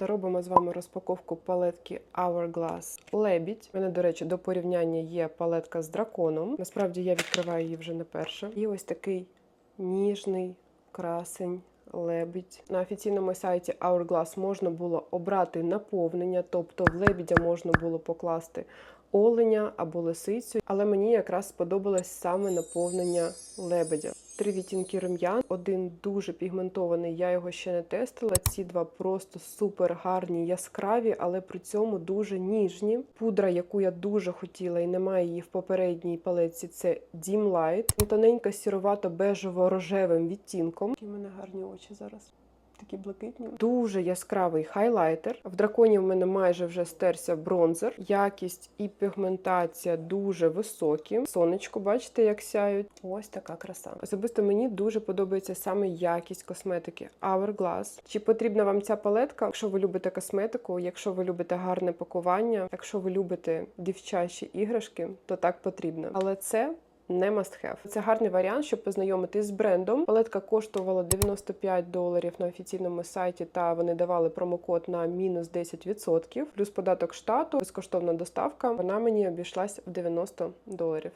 та робимо з вами розпаковку палетки Hourglass Лебідь. У мене, до речі, до порівняння є палетка з драконом. Насправді я відкриваю її вже не перше. І ось такий ніжний красень. Лебідь на офіційному сайті Hourglass можна було обрати наповнення, тобто в лебідя можна було покласти оленя або лисицю, але мені якраз сподобалось саме наповнення лебедя. Три відтінки рум'ян, один дуже пігментований, я його ще не тестила. Ці два просто супер гарні, яскраві, але при цьому дуже ніжні. Пудра, яку я дуже хотіла і немає її в попередній палеці, це Dim Light. Тоненька сіровато-бежево-рожевим відтінком. Які в мене гарні очі зараз. Такі блакитні. Дуже яскравий хайлайтер. В драконі в мене майже вже стерся бронзер. Якість і пігментація дуже високі. Сонечко, бачите, як сяють. Ось така краса. Особисто мені дуже подобається саме якість косметики Hourglass. Чи потрібна вам ця палетка? Якщо ви любите косметику, якщо ви любите гарне пакування, якщо ви любите дівчачі іграшки, то так потрібно. Але це не must have. Це гарний варіант, щоб познайомитись з брендом. Палетка коштувала 95 доларів на офіційному сайті, та вони давали промокод на мінус 10%, плюс податок штату, безкоштовна доставка. Вона мені обійшлась в 90 доларів.